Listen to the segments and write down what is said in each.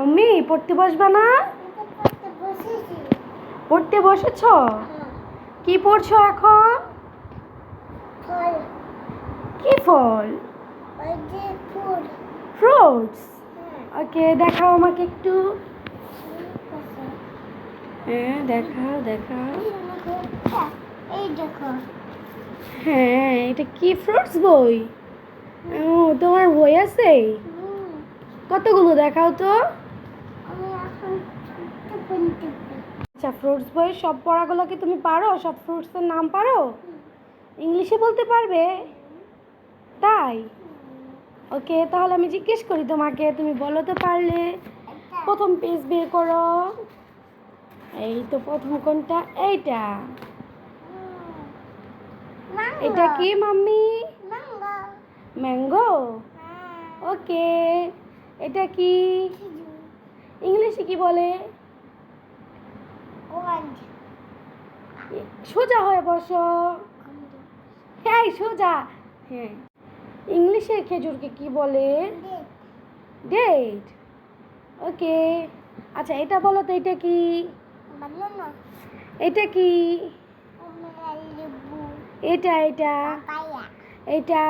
Mummy পড়তে বসবা না? পড়তে বসেছ? কি পড়ছো এখন? কি ফল? ফ্রুটস? ওকে দেখাও আমাকে একটু। হ্যাঁ দেখাও দেখাও। হ্যাঁ এটা কি ফ্রুটস বই? ও তোমার বই আছে? কতগুলো দেখাও তো আমি এখন ছোট্ট বলতে আচ্ছা ফ্রুটস বইয়ের সব পড়াগুলো কি তুমি পারো? সব ফ্রুটসের নাম পারো? ইংলিশে বলতে পারবে? তাই? ওকে তাহলে আমি জিজ্ঞেস করি তোমাকে তুমি বলো তো পারলে। প্রথম পেজ বের করো। এই তো প্রথম কোনটা? এইটা। এটা কি মাম্মি? ম্যাঙ্গো ওকে এটা কি? ইংলিশে কি বলে? সোজা হয়ে বসো। হ্যাঁ সোজা। হ্যাঁ। ইংলিশে খেজুরকে কি বলে? ডেট ওকে আচ্ছা এটা বলো তো এটা কি? এটা কি? এটা এটা। এটা?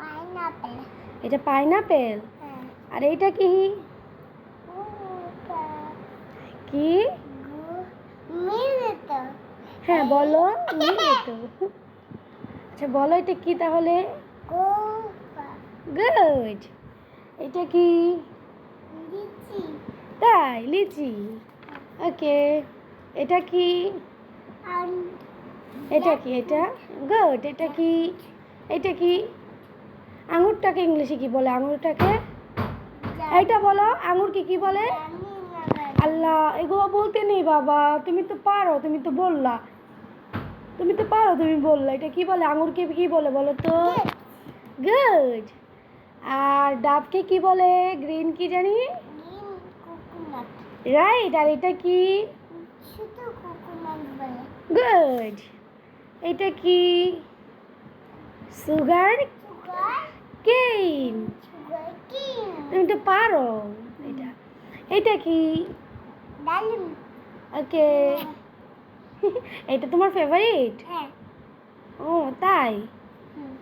পাইনাপেল এটা পাইনাপেল হ্যাঁ। আর এটা কি? কি? হ্যাঁ বলো তো। আচ্ছা বলো এটা কি তাহলে? গুড এটা কি? তাই লিচি। ওকে এটা কি? এটা কি এটা? গুড এটা কি? এটা কি? আঙুরটাকে ইংলিশে কি বলে? আঙুরটাকে? এটা বলো আঙুরকে কি বলে? আল্লাহ এগুলো বলতে নেই বাবা। তুমি তো পারো তুমি তো বললা। তুমি তো পারো তুমি বললা। এটা কি বলে? আঙুরকে কি বলে বলো তো? গুড আর ডাবকে কি বলে? গ্রিন কি জানি? রাইট আর এটা কি? গুড এটা কি? সুগার সুগার কেন সুগার কি তুমি তো পারো এটা। এটা কি? ডালিম ওকে এটা তোমার ফেভারিট হ্যাঁ। ও তাই?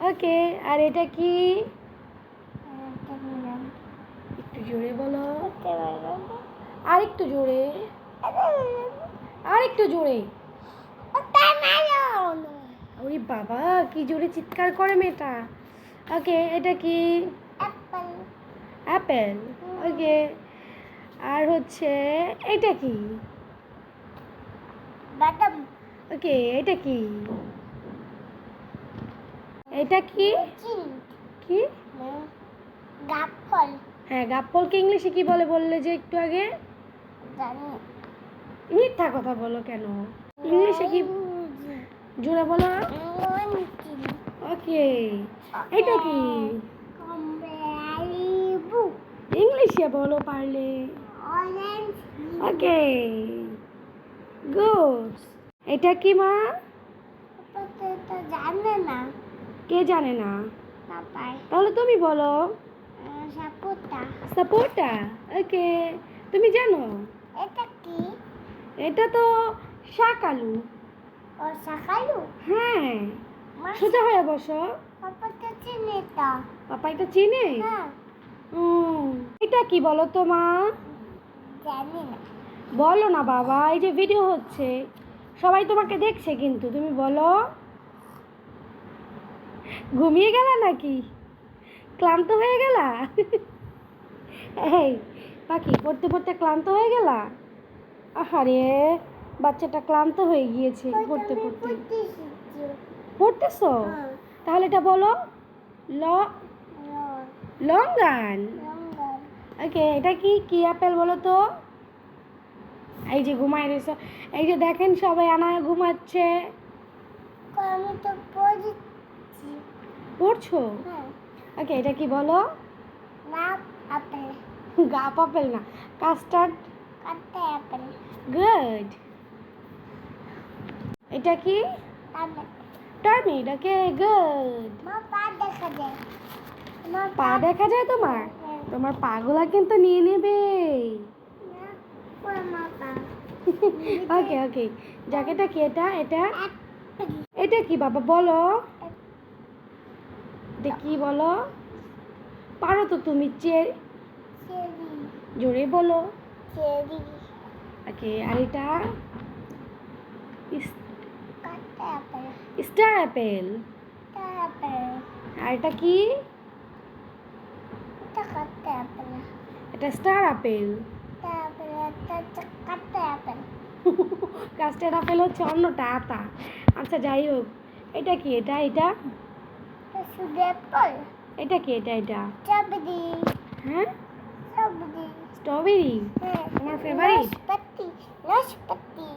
ওকে আর এটা কি? একটু জোরে বলো। আর একটু জোরে। আর একটু জোরে। ওরে বাবা কি জোরে চিৎকার করে মেয়েটা। ওকে এটা কি? অ্যাপেল। ওকে আর হচ্ছে এটা কি? বাদাম। ওকে এটা কি? এটা কি? কি। গাফল। হ্যাঁ গাপ্পলকে ইংলিশে কি বলে বললে যে একটু আগে? জানি। মিথ্যা কথা বলো কেন? ইংলিশে কি? জোরে বলো ওকে এটা কি? ইংলিশে বলো পারলে। ওকে। গুড এটা কি মা? জানে না। কে জানে না? তাহলে তুমি বলো। সাপুটা ওকে। তুমি জানো? এটা কি? এটা তো শাক আলু। ও সকালু হ্যাঁ। সোজা হয়ে বসো। পাপা তো চিনে তো। পাপা এটা চিনে? হ্যাঁ। এটা কি বলো তো মা? জানি না। বলো না বাবা এই যে ভিডিও হচ্ছে সবাই তোমাকে দেখছে কিন্তু তুমি বলো। ঘুমিয়ে গেলা নাকি? ক্লান্ত হয়ে গেলা? এই পাখি পড়তে পড়তে ক্লান্ত হয়ে গেলা? আহারে বাচ্চাটা ক্লান্ত হয়ে গিয়েছে পড়তে পড়তে। পড়তেছো? হ্যাঁ। তাহলে এটা বলো। ল লং। গান ওকে এটা কি কি অ্যাপেল বলো তো? এই যে ঘুমাই রয়েছে। এই যে দেখেন সবাই আনায় ঘুমাচ্ছে। আমি তো পড়ছি। পড়ছো? হ্যাঁ। ওকে এটা কি বলো? না আপেল। গাপ আপেল না কাস্টার্ড? আপেল। গুড। এটা কি? Termite okay good. মা পা দেখা যায়। আমার পা দেখা যায় তোমার? হ্যাঁ। তোমার পাগলা কিন্তু নিয়ে নেবে। ওকে ওকে জ্যাকেটটা কি এটা? এটা? এটা কি বাবা? বলো। এটা কি বলো? পারো তো তুমি চেরি। জোরে বলো। চেরি। ওকে আর এটা? Star Apple. আর এটা কি? এটা কাটতে অ্যাপেল। এটা স্টার আপেল তারপরে একটা কাটতে অ্যাপেল কাস্টার্ড আপেল হচ্ছে অন্যটা আতা। আচ্ছা যাই হোক। এটা কি এটা? এটা? এটা কি এটা? এটা? হ্যাঁ? স্ট্রবেরি। হ্যাঁ তোমার? নাশপাতি। নাশপাতি।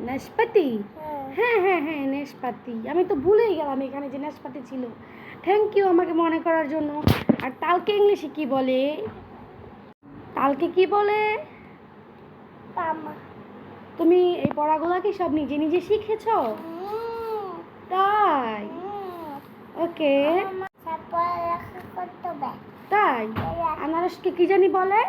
নাশপাতি? হ্যাঁ। হ্যাঁ হ্যাঁ হ্যাঁ নাশপাতি। আমি তো ভুলেই গেলাম এখানে যে নাশপাতি ছিল। থ্যাংক ইউ আমাকে মনে করার জন্য। আর তালকে ইংলিশে কি বলে? তালকে কি বলে? পামা। তুমি এই পড়াগুলো কি সব নিজে নিজে শিখেছ? তাই? ওকে। তাই। আনারসকে কি জানি বলে?